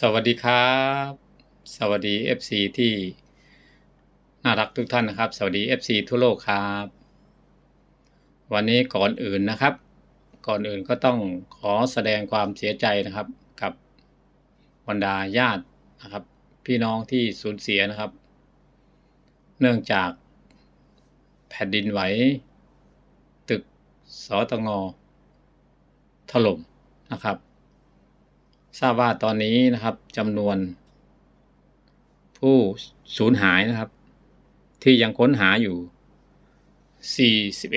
สวัสดีครับ สวัสดี FC ที่น่ารักทุกท่านนะครับ สวัสดี FC ทั่วโลกครับ วันนี้ก่อนอื่นนะครับ ก่อนอื่นก็ต้องขอแสดงความเสียใจนะครับ กับบรรดาญาตินะครับ พี่น้องที่สูญเสียนะครับ เนื่องจากแผ่นดินไหว ตึกสตงถล่มนะครับ ทราบว่าตอนนี้นะครับจำนวน ผู้สูญหายนะครับ ที่ยังค้นหาอยู่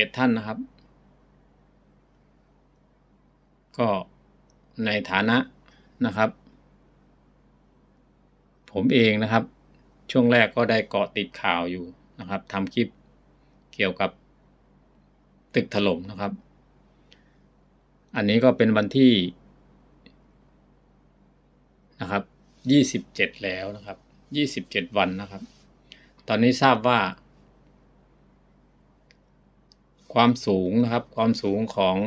41 ท่านนะครับ ก็ในฐานะนะครับ ผมเองนะครับ ช่วงแรกก็ได้เกาะติดข่าวอยู่นะครับทำคลิปเกี่ยวกับตึกถล่มนะครับ อันนี้ก็เป็นวันที่ นะครับยี่สิบเจ็ดแล้วนะครับยี่สิบเจ็ดวันนะครับ ตอนนี้ทราบว่า ความสูงนะครับ ความสูงของ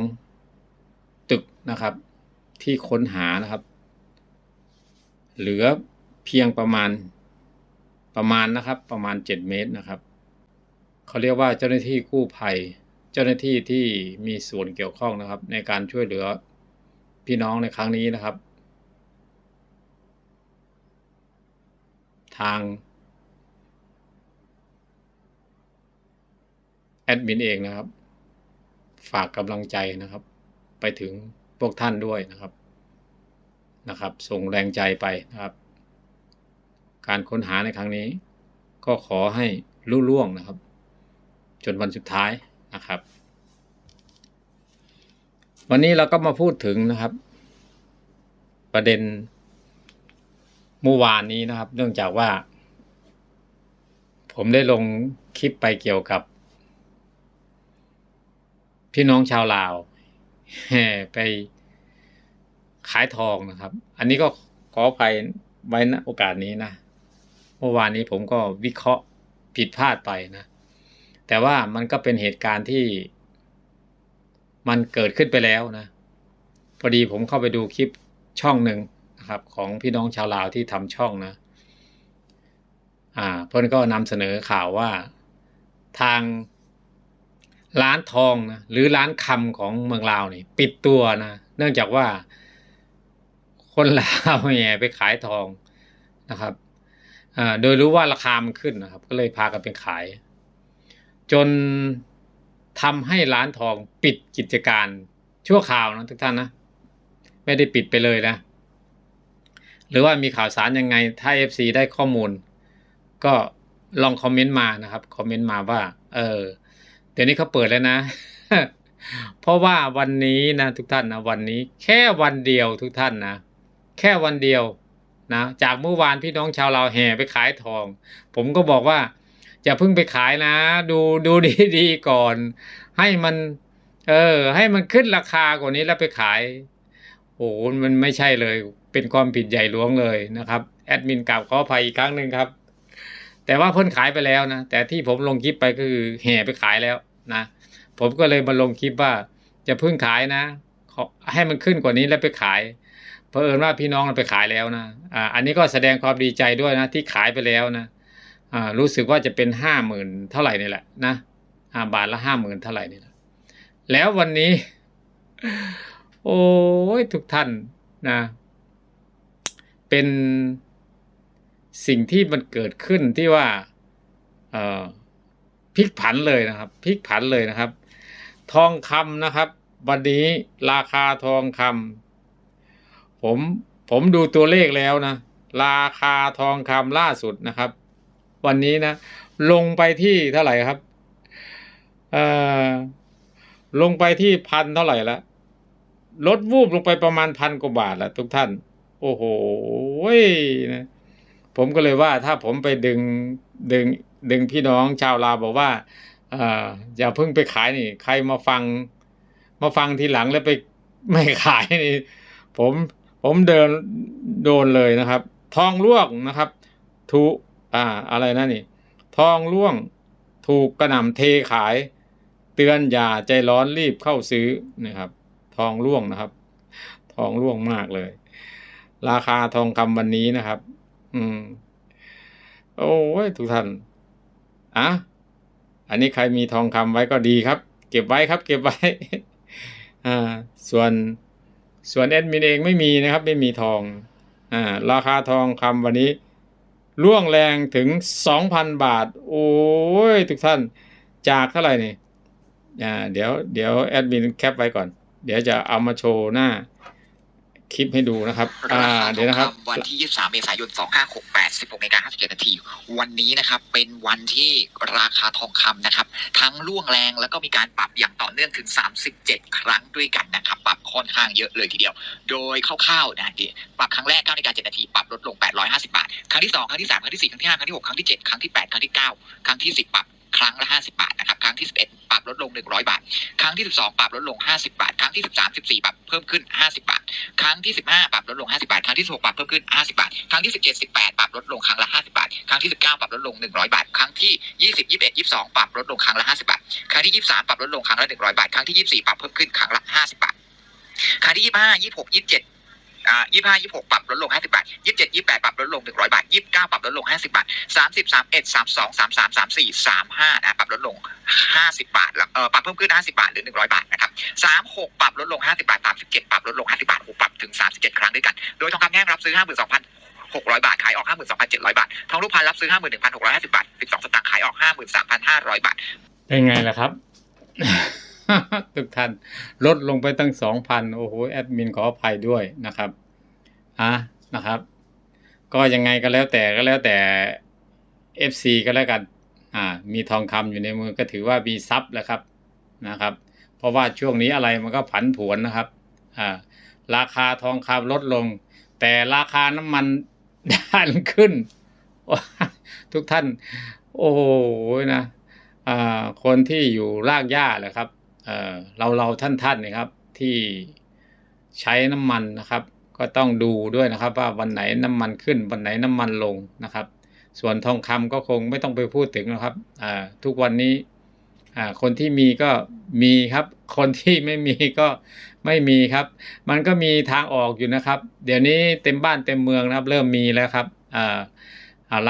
ตึกนะครับ ที่ค้นหานะครับ เหลือเพียงประมาณประมาณนะครับ ประมาณเจ็ดเมตรนะครับเขาเรียกว่าเจ้าหน้าที่กู้ภัย เจ้าหน้าที่ที่มีส่วนเกี่ยวข้องนะครับ ในการช่วยเหลือพี่น้องในครั้งนี้นะครับางแอดมินเองนะครับ ฝากกำลังใจนะครับ ไปถึงพวกท่านด้วยนะครับนะครับ ส่งแรงใจไปนะครับ การค้นหาในครั้งนี้ ก็ขอให้ลุล่วงนะครับ จนวันสุดท้ายนะครับ วันนี้เราก็มาพูดถึงนะครับ ประเด็น เมื่อวานนี้นะครับ เนื่องจากว่า ผมได้ลงคลิปไปเกี่ยวกับ พี่น้องชาวลาวไปขายทองนะครับ อันนี้ก็ขออภัยไว้ณโอกาสนี้นะเมื่อวานนี้ผมก็วิเคราะห์ผิดพลาดไปนะ แต่ว่ามันก็เป็นเหตุการณ์ที่ มันเกิดขึ้นไปแล้วนะ พอดีผมเข้าไปดูคลิปช่องหนึ่ง นะครับ ของพี่น้องชาวลาวที่ทำช่องนะ อ่า เพื่อนก็นำเสนอข่าวว่าทางร้านทองนะหรือร้านคำของเมืองลาวนี่ปิดตัวนะเนื่องจากว่า คนลาวแห่ไปขายทองนะครับอ่าโดยรู้ว่าราคามันขึ้นนะครับ ก็เลยพากันไปขาย จนทำให้ร้านทองปิดกิจการชั่วคราวนะทุกท่านนะ ไม่ได้ปิดไปเลยนะ หรือว่ามีข่าวสารยังไง ถ้า FC ได้ข้อมูล ก็ลองคอมเมนต์มานะครับคอมเมนต์มาว่า เออ เดี๋ยวนี้เขาเปิดแล้วนะ เพราะว่าวันนี้นะทุกท่านนะวันนี้แค่วันเดียวทุกท่านนะ แค่วันเดียวนะจากเมื่อวานพี่น้องชาวเราวแห่ไปขายทอง ผมก็บอกว่าอย่าเพิ่งไปขายนะ ดูดูดีๆก่อน ให้มัน เออ ให้มันขึ้นราคากว่านี้แล้วไปขาย อ้โหมันไม่ใช่เลย เป็นความผิดใหญ่หลวงเลยนะครับแอดมินกล่าวขออภัยอีกครั้งหนึ่งครับ แต่ว่าเพิ่นขายไปแล้วนะแต่ที่ผมลงคลิปไปก็คือแห่ไปขายแล้วนะผมก็เลยมาลงคลิปว่าจะพิ่งขายนะขอให้มันขึ้นกว่านี้แล้วไปขายเพอเอิญว่าพี่น้องเราไปขายแล้วนะอ่าอันนี้ก็แสดงความดีใจด้วยนะที่ขายไปแล้วนะอ่ารู้สึกว่าจะเป็นห้าหมื่นเท่าไหร่นี่แหละนะอ่าบาทละห้าหมื่นเท่าไหร่นี่แหละแล้ววันนี้ โอ้ยทุกท่านนะ เป็นสิ่งที่มันเกิดขึ้นที่ว่าพลิกผันเลยนะครับพลิกผันเลยนะครับ ทองคำนะครับ วันนี้ราคาทองคำผมผมดูตัวเลขแล้วนะ ราคาทองคำล่าสุดนะครับ วันนี้นะ ลงไปที่เท่าไหร่ครับเอ่อลงไปที่พันเท่าไหร่ละ ลดวูบลงไปประมาณพันกว่าบาทแล้วทุกท่าน โอ้โหนะผมก็เลยว่าถ้าผมไปดึงดึงดึงพี่น้องชาวลาวบอกว่าอย่าเพิ่งไปขายนี่ ใครมาฟัง มาฟังทีหลังแล้วไปไม่ขายนี่ ผมผมเดินโดนเลยนะครับ ทองล่วงนะครับถูกอ่าอะไรนะนี่ ทองล่วงถูกกระหน่ำเทขาย เตือนอย่าใจร้อนรีบเข้าซื้อนะครับ องร่วงนะครับ ทองร่วงมากเลย ราคาทองคำวันนี้นะครับ อืม โอ้ยทุกท่านอะอันนี้ใครมีทองคำไว้ก็ดีครับ เก็บไว้ครับ เก็บไว้ อ่า ส่วนส่วนแอดมินเองไม่มีนะครับ ไม่มีทอง อ่า ราคาทองคำวันนี้ร่วงแรงถึงสองพันบาท โอ้ย ทุกท่านจากเท่าไหร่นี่อ่าเดี๋ยวเดี๋ยวแอดมินแคปไว้ก่อน เดี๋ยวจะเอามาโชว์หน้าคลิปให้ดูนะครับ อ่าราคาทเดี๋ยวองนะครับคำวันที่ 23 เมษายน 2568 16นาฬิกา57นาที วันนี้นะครับ เป็นวันที่ราคาทองคำนะครับ ทั้งร่วงแรงแล้วก็มีการปรับอย่างต่อเนื่องถึง 37 ครั้งด้วยกันนะครับ ปรับค่อนข้างเยอะเลยทีเดียว โดยคร่าวๆนะดีปรับครั้งแรก9นาฬิกา7นาที ปรับลดลง 850 บาท ครั้งที่ 2 ครั้งที่ 3 ครั้งที่ 4 ครั้งที่ 5 ครั้งที่ 6 ครั้งที่ 7 ครั้งที่ 8 ครั้งที่ 9 ครั้งที่ 10 ปรับ ครั้งละ 50 บาทนะครับ ครั้งที่ 11 ปรับลดลง 100 บาท ครั้งที่ 12 ปรับลดลง 50 บาท ครั้งที่ 13 14 ปรับเพิ่มขึ้น 50 บาท ครั้งที่ 15 ปรับลดลง 50 บาท ครั้งที่ 16 ปรับเพิ่มขึ้น 50 บาท ครั้งที่ 17 18 ปรับลดลงครั้งละ 50 บาท ครั้งที่ 19 ปรับลดลง 100 บาท ครั้งที่ 20 21 22 ปรับลดลงครั้งละ 50 บาท ครั้งที่ 23 ปรับลดลงครั้งละ 100 บาท ครั้งที่ 24 ปรับเพิ่มขึ้นครั้งละ 50 บาทครั้งที่ 25 26 27 อ่า25 26ปรับลดลง50บาท27 28ปดปรับลดลง100บาท29ปรับลดลง50บาท30 31 32 33 34 35นะปรับลดลง50บาทแล้วเออปรับเพิ่มขึ้น50บาทหรือ100บาทนะครับสามหกปรับลดลงห้าสิบาทสามสิบเจ็ดปรับลดลงห้าสิบาทโอ้ปรับถึงสามสิบเจ็ดครั้งด้วยกัน โดยทองคำแท่งรับซื้อห้าหมื่นสองพันหกร้อยบาท ขายออกห้าหมื่นสองพันเจ็ดร้อยบาท ทองรูปพรรณรับซื้อห้าหมื่นหนึ่งพันหกร้อยห้าสิบาทสิบสองสตางค์ขายออกห้าหมื่นสามพันห้าร้อยบาทเป็นไงล่ะครับ ทุกท่านลดลงไปตั้งสองพันโอ้โหแอดมินขออภัยด้วยนะครับอะนะครับ ก็ยังไงก็แล้วแต่ก็แล้วแต่ FC ก็แล้วกันอ่ามีทองคำอยู่ในมือก็ถือว่ามีทรัพย์แล้วครับนะครับ เพราะว่าช่วงนี้อะไรมันก็ผันผวนนะครับอ่าราคาทองคำลดลง แต่ราคาน้ำมันดันขึ้น ทุกท่าน โอ้โหนะอ่าคนที่อยู่รากหญ้าแหละครับ เเราเราท่านท่านนี่ยครับที่ใช้น้ำมันนะครับ ก็ต้องดูด้วยนะครับว่าวันไหนน้ำมันขึ้นวันไหนน้ำมันลงนะครับ ส่วนทองคำก็คงไม่ต้องไปพูดถึงนะครับทุกวันนี้คนที่มีก็มีครับ คนที่ไม่มีก็ไม่มีครับ มันก็มีทางออกอยู่นะครับ เดี๋ยวนี้เต็มบ้านเต็มเมืองนะครับ เริ่มมีแล้วครับ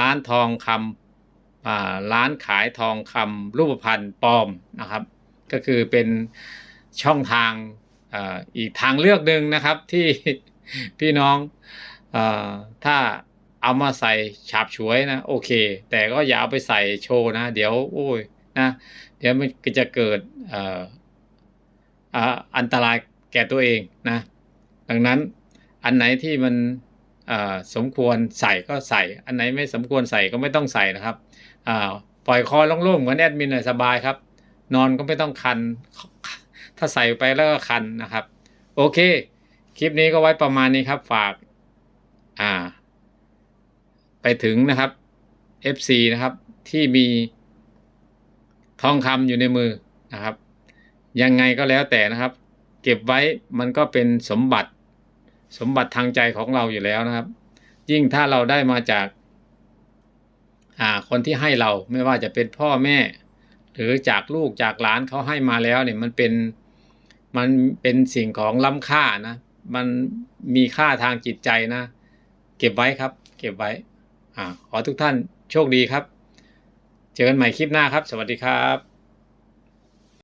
ร้านทองคำร้านขายทองคำรูปพรรณปลอมนะครับ ก็คือเป็นช่องทางอีกทางเลือกหนึ่งนะครับที่พี่น้องอถ้าเอามาใส่ฉาบฉวยนะโอเค แต่ก็อย่าเอาไปใส่โชว์นะ เดี๋ยวโอ้ยนะเดี๋ยวมันก็จะเกิดอันตรายแก่ตัวเองนะ ดังนั้นอันไหนที่มันสมควรใส่ก็ใส่ อันไหนไม่สมควรใส่ก็ไม่ต้องใส่นะครับปล่อยคอโล่งๆเหมือนแอดมินสบายครับ นอนก็ไม่ต้องคัน ถ้าใส่ไปแล้วก็คันนะครับ โอเค คลิปนี้ก็ไว้ประมาณนี้ครับฝาก อ่า ไปถึงนะครับ FC นะครับที่มีทองคำอยู่ในมือนะครับ ยังไงก็แล้วแต่นะครับ เก็บไว้มันก็เป็นสมบัติ สมบัติทางใจของเราอยู่แล้วนะครับ ยิ่งถ้าเราได้มาจาก อ่า คนที่ให้เราไม่ว่าจะเป็นพ่อแม่ หรือจากลูกจากหลานเขาให้มาแล้วเนี่ยมันเป็นมันเป็นสิ่งของล้ำค่านะ มันมีค่าทางจิตใจนะ เก็บไว้ครับ เก็บไว้อ่าขอทุกท่านโชคดีครับ เจอกันใหม่คลิปหน้าครับ สวัสดีครับ